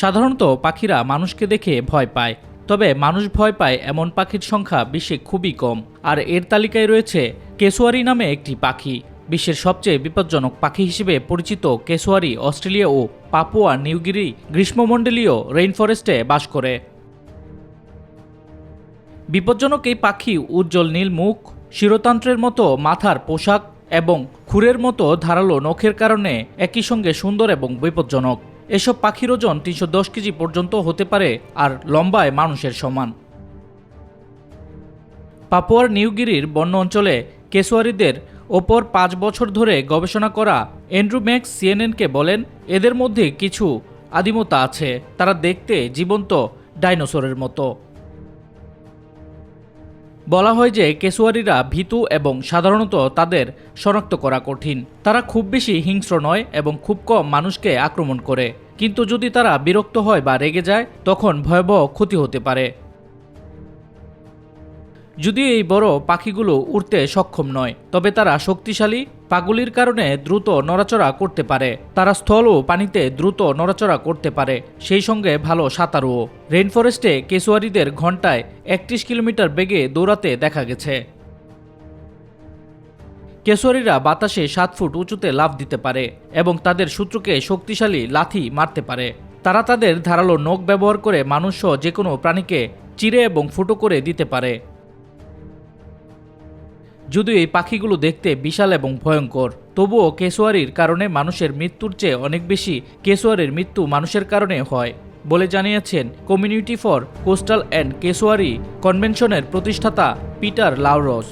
সাধারণত পাখিরা মানুষকে দেখে ভয় পায়, তবে মানুষ ভয় পায় এমন পাখির সংখ্যা বিশ্বে খুবই কম। আর এর তালিকায় রয়েছে কেসোয়ারি নামে একটি পাখি, বিশ্বের সবচেয়ে বিপজ্জনক পাখি হিসেবে পরিচিত কেসোয়ারি অস্ট্রেলিয়া ও পাপুয়া নিউগিরি গ্রীষ্মমণ্ডলীয় রেইনফরেস্টে বাস করে। বিপজ্জনক এই পাখি উজ্জ্বল নীল মুখ, শিরতন্ত্রের মতো মাথার পোশাক এবং খুরের মতো ধারালো নখের কারণে একই সঙ্গে সুন্দর এবং বিপজ্জনক। এসব পাখির ওজন তিনশো দশ কেজি পর্যন্ত হতে পারে আর লম্বায় মানুষের সমান। পাপুয়ার নিউগিরির বন্য অঞ্চলে কেসোয়ারিদের ওপর পাঁচ বছর ধরে গবেষণা করা অ্যান্ড্রু ম্যাক্স সিএনএনকে বলেন, এদের মধ্যে কিছু আদিমতা আছে। তারা দেখতে জীবন্ত ডাইনোসরের মতো। বলা হয় যে কেসুয়ারিরা ভীতু এবং সাধারণত তাদের শনাক্ত করা কঠিন। তারা খুব বেশি হিংস্র নয় এবং খুব কম মানুষকে আক্রমণ করে। কিন্তু যদি তারা বিরক্ত হয় বা রেগে যায়, তখন ভয়াবহ ক্ষতি হতে পারে। যদিও এই বড় পাখিগুলো উড়তে সক্ষম নয়, তবে তারা শক্তিশালী, পাগুলির কারণে দ্রুত নড়াচড়া করতে পারে। তারা স্থল ও পানিতে দ্রুত নড়াচড়া করতে পারে, সেই সঙ্গে ভালো সাঁতারুও। রেইনফরেস্টে কেসুয়ারিদের ঘন্টায় একত্রিশ কিলোমিটার বেগে দৌড়াতে দেখা গেছে। কেশরীরা বাতাসে সাত ফুট উঁচুতে লাফ দিতে পারে এবং তাদের সূত্রকে শক্তিশালী লাথি মারতে পারে। তারা তাদের ধারালো নখ ব্যবহার করে মানুষসহ যে কোনো প্রাণীকে চিরে এবং ফুটো করে দিতে পারে। যদিও এই পাখিগুলো দেখতে বিশাল এবং ভয়ঙ্কর, তবুও কেসোয়ারির কারণে মানুষের মৃত্যুর চেয়ে অনেক বেশি কেসোয়ারির মৃত্যু মানুষের কারণে হয়, বলে জানিয়েছেন community for coastal and cassowary কনভেনশনের প্রতিষ্ঠাতা পিটার লাউরস।